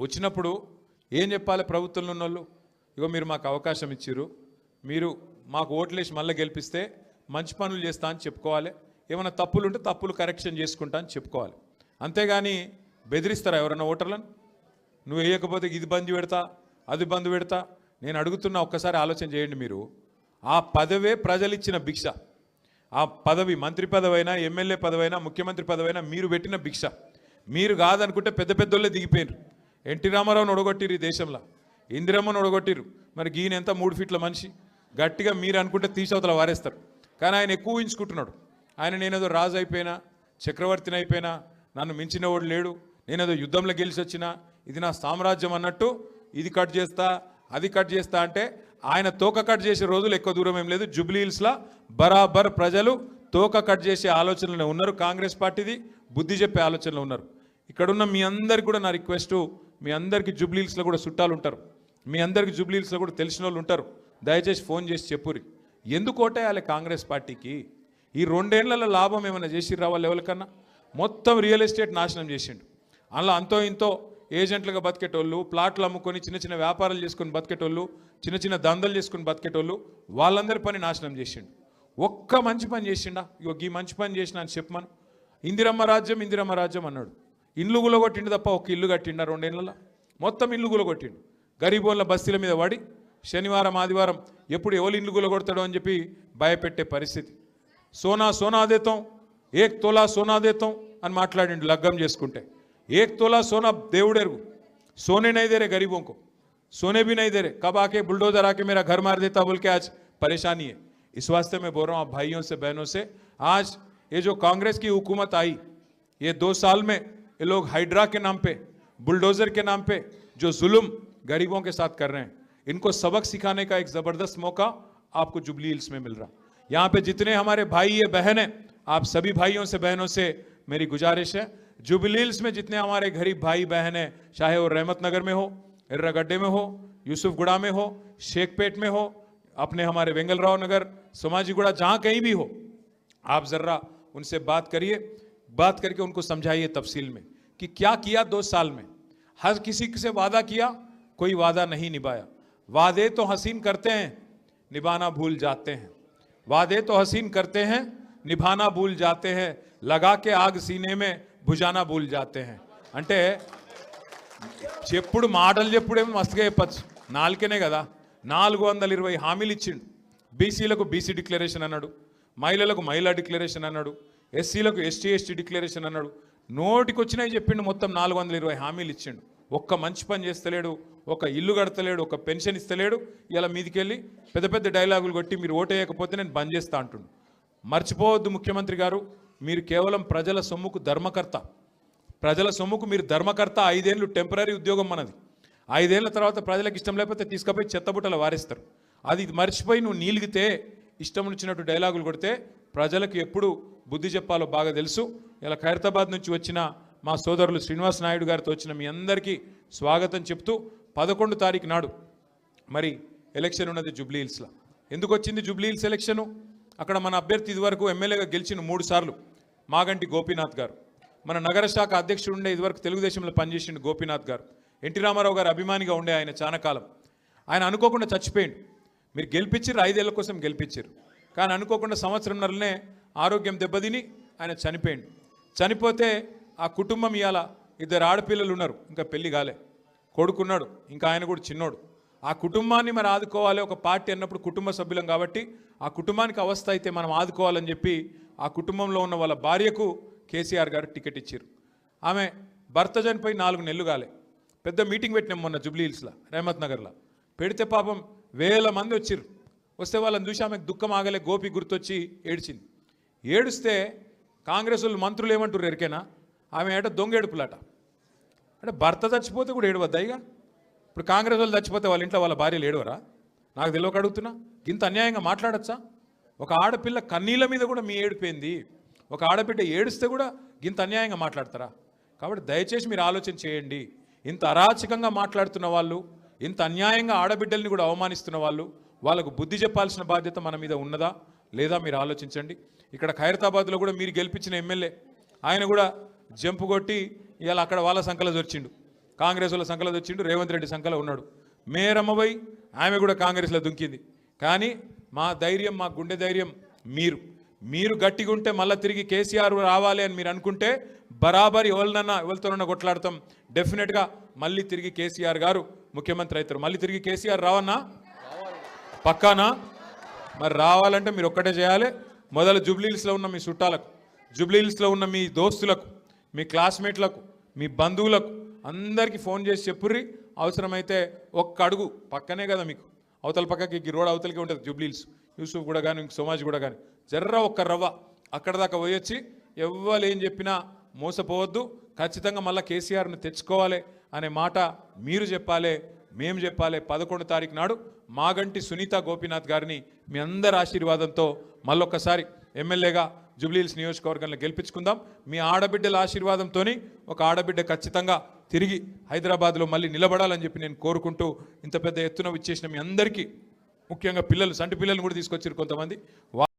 వచ్చినప్పుడు ఏం చెప్పాలి ప్రభుత్వంలో ఉన్న వాళ్ళు ఇగో మీరు మాకు అవకాశం ఇచ్చిర్రు. మీరు మాకు ఓట్లేసి మళ్ళీ గెలిపిస్తే మంచి పనులు చేస్తా అని చెప్పుకోవాలి. ఏమైనా తప్పులు ఉంటే తప్పులు కరెక్షన్ చేసుకుంటా అని చెప్పుకోవాలి. అంతేగాని బెదిరిస్తారా ఎవరైనా ఓటర్లను? నువ్వు వేయకపోతే ఇది బంద్ పెడతా అది బంద్ పెడతా. నేను అడుగుతున్నా ఒక్కసారి ఆలోచన చేయండి మీరు. ఆ పదవే ప్రజలు ఇచ్చిన భిక్ష. ఆ పదవి మంత్రి పదవైనా ఎమ్మెల్యే పదవైనా ముఖ్యమంత్రి పదవైనా మీరు పెట్టిన భిక్ష. మీరు కాదనుకుంటే పెద్ద పెద్దోళ్ళే దిగిపోయారు ఎన్టీ రామారావుని ఒడగొట్టిరు ఈ దేశంలో. ఇందిరమ్మను ఒడగొట్టిరు మరి ఈయన ఎంత మూడు ఫీట్ల మనిషి. గట్టిగా మీరు అనుకుంటే తీసవతల వారేస్తారు. కానీ ఆయన ఎక్కువ ఊహించుకుంటున్నాడు. ఆయన నేనేదో రాజు అయిపోయినా చక్రవర్తిని అయిపోయినా నన్ను మించిన వాడు లేడు నేనేదో యుద్ధంలో గెలిచి వచ్చినా ఇది నా సామ్రాజ్యం అన్నట్టు ఇది కట్ చేస్తా అది కట్ చేస్తా అంటే ఆయన తోక కట్ చేసే రోజులు ఎక్కువ దూరం ఏం లేదు. జూబ్లీ హిల్స్లో బరాబర్ ప్రజలు తోక కట్ చేసే ఆలోచనలో ఉన్నారు. కాంగ్రెస్ పార్టీది బుద్ధి చెప్పే ఆలోచనలో ఉన్నారు. ఇక్కడున్న మీ అందరికి కూడా నా రిక్వెస్ట్ మీ అందరికీ జుబ్లీల్స్లో కూడా చుట్టాలు ఉంటారు మీ అందరికీ జుబ్లీల్స్లో కూడా తెలిసిన వాళ్ళు ఉంటారు దయచేసి ఫోన్ చేసి చెప్పురి ఎందుకు ఓటేయాలి కాంగ్రెస్ పార్టీకి? ఈ రెండేళ్ళలో లాభం ఏమైనా చేసి రావాలి ఎవరికన్నా? మొత్తం రియల్ ఎస్టేట్ నాశనం చేసిండు. అందులో అంతో ఇంతో ఏజెంట్లుగా బతికేటోళ్ళు ప్లాట్లు అమ్ముకొని చిన్న చిన్న వ్యాపారాలు చేసుకొని బతికేటోళ్ళు చిన్న చిన్న దందలు చేసుకొని బతికేటోళ్ళు వాళ్ళందరి పని నాశనం చేసిండు. ఒక్క మంచి పని చేసిండా? ఇగో ఈ మంచి పని చేసిన అని చెప్పమను. ఇందిరమ్మ రాజ్యం ఇందిరమ్మ రాజ్యం అన్నాడు. ఇల్లు గులగొట్టిండు తప్ప ఒక ఇల్లు కట్టిండా రెండేళ్ళలో మొత్తం ఇల్లు గులగొట్టిండు గరీబోళ్ళ బస్తీల మీద పడి శనివారం ఆదివారం ఎప్పుడు ఎవరు ఇల్లు గులగొడతాడో అని చెప్పి భయపెట్టే పరిస్థితి సోనా సోనా దేతాం ఏక్ తోలా సోనా దేతాం అని మాట్లాడిండు లగ్గం చేసుకుంటే ఏక్ తోలా సోనా దేవుడెరుగు सोने नहीं दे रहे गरीबों को सोने भी नहीं दे रहे कब आके बुलडोजर आके मेरा घर मार देता बोल के आज परेशानी है इस वास्ते मैं बोल रहा हूँ आप भाइयों से बहनों से आज ये जो कांग्रेस की हुकूमत आई ये दो साल में ये लोग हाइड्रा के नाम पे, बुलडोजर के नाम पे, जो जुल्म गरीबों के साथ कर रहे हैं, इनको सबक सिखाने का एक ज़बरदस्त मौका आपको जुबली हिल्स में मिल रहा। यहाँ पे जितने हमारे भाई या बहन हैं, आप सभी भाइयों से, बहनों से मेरी गुजारिश है, जुबली हिल्स में जितने हमारे गरीब भाई, बहन हैं, चाहे वो रहमत नगर में हो एर्रागड्डे में हो, यूसुफगुड़ा में हो, शेखपेट में हो, अपने हमारे वेंगलराव नगर, सोमाजीगुड़ा, जहाँ कहीं भी हो, आप जर्रा उनसे बात करिए। बात करके उनको समझाइए तफसील में कि क्या किया दो साल में हर किसी से वादा किया कोई वादा नहीं निभाया वादे तो हसीन करते हैं निभाना भूल जाते हैं वादे तो हसीन करते हैं निभाना भूल जाते हैं लगा के आग सीने में భుజానా భూల్ జాతే हैं అంటే చెప్పుడు మాటలు చెప్పుడేమో మస్తుగా చెప్పచ్చు నాలుకనే కదా నాలుగు వందల ఇరవై హామీలు ఇచ్చిండు బీసీలకు బీసీ డిక్లరేషన్ అన్నాడు మహిళలకు మహిళా డిక్లరేషన్ అన్నాడు ఎస్సీలకు ఎస్టీ ఎస్టీ డిక్లరేషన్ అన్నాడు. నోటికొచ్చినాయి చెప్పిండు మొత్తం నాలుగు వందల ఇరవై హామీలు ఇచ్చిండు. ఒక్క మంచి పని చేస్తలేడు ఒక ఇల్లు కడతలేడు ఒక పెన్షన్ ఇస్తలేడు. ఇలా మీదికెళ్ళి పెద్ద పెద్ద డైలాగులు కొట్టి మీరు ఓటేయకపోతే నేను బంద్ చేస్తా అంటుండు. మర్చిపోవద్దు ముఖ్యమంత్రి గారు మీరు కేవలం ప్రజల సొమ్ముకు ధర్మకర్త. ప్రజల సొమ్ముకు మీరు ధర్మకర్త ఐదేళ్ళు టెంపరీ ఉద్యోగం మనది. ఐదేళ్ళ తర్వాత ప్రజలకు ఇష్టం లేకపోతే తీసుకుపోయి చెత్తబుట్టలు వారిస్తారు. అది మర్చిపోయి నువ్వు నీలిగితే ఇష్టం వచ్చినట్టు డైలాగులు కొడితే ప్రజలకు ఎప్పుడు బుద్ధి చెప్పాలో బాగా తెలుసు. ఇలా ఖైరతాబాద్ నుంచి వచ్చిన మా సోదరులు శ్రీనివాస్ నాయుడు గారితో వచ్చిన మీ అందరికీ స్వాగతం చెప్తూ పదకొండు తారీఖు నాడు మరి ఎలక్షన్ ఉన్నది జూబ్లీ హిల్స్లో. ఎందుకు వచ్చింది జూబ్లీ హిల్స్ ఎలక్షను? అక్కడ మన అభ్యర్థి ఇదివరకు ఎమ్మెల్యేగా గెలిచిన మూడు సార్లు మాగంటి గోపీనాథ్ గారు. మన నగర శాఖ అధ్యక్షుడు ఉండే ఇదివరకు తెలుగుదేశంలో పనిచేసిండు గోపీనాథ్ గారు. ఎన్టీ రామారావు గారు అభిమానిగా ఉండే ఆయన చాలా కాలం ఆయన అనుకోకుండా చచ్చిపోయిండు. మీరు గెలిపించారు ఐదేళ్ళ కోసం గెలిపించారు కానీ అనుకోకుండా సంవత్సరంన్నరనే ఆరోగ్యం దెబ్బతిని ఆయన చనిపోయిండు. చనిపోతే ఆ కుటుంబం ఇవాళ ఇద్దరు ఆడపిల్లలు ఉన్నారు ఇంకా పెళ్ళి కాలే. కొడుకున్నాడు ఇంకా ఆయన కూడా చిన్నోడు. ఆ కుటుంబాన్ని మరి ఆదుకోవాలి ఒక పార్టీ అన్నప్పుడు కుటుంబ సభ్యులం కాబట్టి ఆ కుటుంబానికి అవస్థ అయితే మనం ఆదుకోవాలని చెప్పి ఆ కుటుంబంలో ఉన్న వాళ్ళ భార్యకు కేసీఆర్ గారు టికెట్ ఇచ్చారు ఆమె భర్త చనిపోయి నాలుగు నెలలు కాలే. పెద్ద మీటింగ్ పెట్టినాం మొన్న జూబ్లీ హిల్స్లో రేమత్ నగర్లో. పెడితే పాపం వేల మంది వచ్చిర్రు. వస్తే వాళ్ళని చూసి ఆమెకు దుఃఖం ఆగలే గోపి గుర్తొచ్చి ఏడ్చింది. ఏడుస్తే కాంగ్రెస్ వాళ్ళు మంత్రులు ఏమంటారు ఎరికేనా? ఆమె ఏట దొంగ ఏడుపులాట. అంటే భర్త చచ్చిపోతే కూడా ఏడవద్దా ఇక? ఇప్పుడు కాంగ్రెస్ వాళ్ళు చచ్చిపోతే వాళ్ళ ఇంట్లో వాళ్ళ భార్యలు ఏడవరా? నాకు తెలియక అడుగుతున్నా. ఇంత అన్యాయంగా మాట్లాడచ్చా? ఒక ఆడపిల్ల కన్నీళ్ళ మీద కూడా మీ ఏడిపోయింది. ఒక ఆడబిడ్డ ఏడిస్తే కూడా ఇంత అన్యాయంగా మాట్లాడతారా? కాబట్టి దయచేసి మీరు ఆలోచన చేయండి. ఇంత అరాచకంగా మాట్లాడుతున్న వాళ్ళు ఇంత అన్యాయంగా ఆడబిడ్డల్ని కూడా అవమానిస్తున్న వాళ్ళు వాళ్ళకు బుద్ధి చెప్పాల్సిన బాధ్యత మన మీద ఉన్నదా లేదా మీరు ఆలోచించండి. ఇక్కడ ఖైరతాబాద్లో కూడా మీరు గెలిపించిన ఎమ్మెల్యే ఆయన కూడా జంపు కొట్టి ఇవాళ అక్కడ వాళ్ళ సంకల దొరిచిండు కాంగ్రెస్ వాళ్ళ సంఖలో దొచ్చిండు రేవంత్ రెడ్డి సంఖ్యలో ఉన్నాడు. మేరమ్మబోయి ఆమె కూడా కాంగ్రెస్లో దుంకింది. కానీ మా ధైర్యం మా గుండె ధైర్యం మీరు. మీరు గట్టిగా ఉంటే మళ్ళీ తిరిగి కేసీఆర్ రావాలి అని మీరు అనుకుంటే బరాబరి ఎవరినన్నా ఎవరితోనన్నా కొట్లాడతాం. డెఫినెట్గా మళ్ళీ తిరిగి కేసీఆర్ గారు ముఖ్యమంత్రి అవుతారు. మళ్ళీ తిరిగి కేసీఆర్ రావన్నా పక్కానా మరి రావాలంటే మీరు ఒక్కటే చేయాలి. మొదలు జూబ్లీహిల్స్లో ఉన్న మీ చుట్టాలకు జూబ్లీహిల్స్లో ఉన్న మీ దోస్తులకు మీ క్లాస్మేట్లకు మీ బంధువులకు అందరికీ ఫోన్ చేసి చెప్పుర్రి. అవసరమైతే ఒక్క అడుగు పక్కనే కదా మీకు. అవతల పక్కకి ఈ రోడ్ అవతలకి ఉంటుంది జూబ్లీహిల్స్ యూసుఫ్ కూడా కానీ ఇంక సోమాజ్ కూడా కానీ జర్ర ఒక్క రవ్వ అక్కడ దాకా పోయొచ్చి ఎవ్వరు ఏం చెప్పినా మోసపోవద్దు. ఖచ్చితంగా మళ్ళీ కేసీఆర్ని తెచ్చుకోవాలి అనే మాట మీరు చెప్పాలి. మేము చెప్పాలి పదకొండు తారీఖు నాడు మాగంటి సునీత గోపీనాథ్ గారిని మీ అందరి ఆశీర్వాదంతో మళ్ళొక్కసారి ఎమ్మెల్యేగా జూబ్లీహిల్స్ నియోజకవర్గంలో గెలిపించుకుందాం. మీ ఆడబిడ్డల ఆశీర్వాదంతో ఒక ఆడబిడ్డ ఖచ్చితంగా తిరిగి హైదరాబాద్లో మళ్ళీ నిలబడాలని చెప్పి నేను కోరుకుంటూ ఇంత పెద్ద ఎత్తున ఇచ్చేసిన మీ అందరికీ ముఖ్యంగా పిల్లలు సంటి పిల్లలు కూడా తీసుకొచ్చారు కొంతమంది.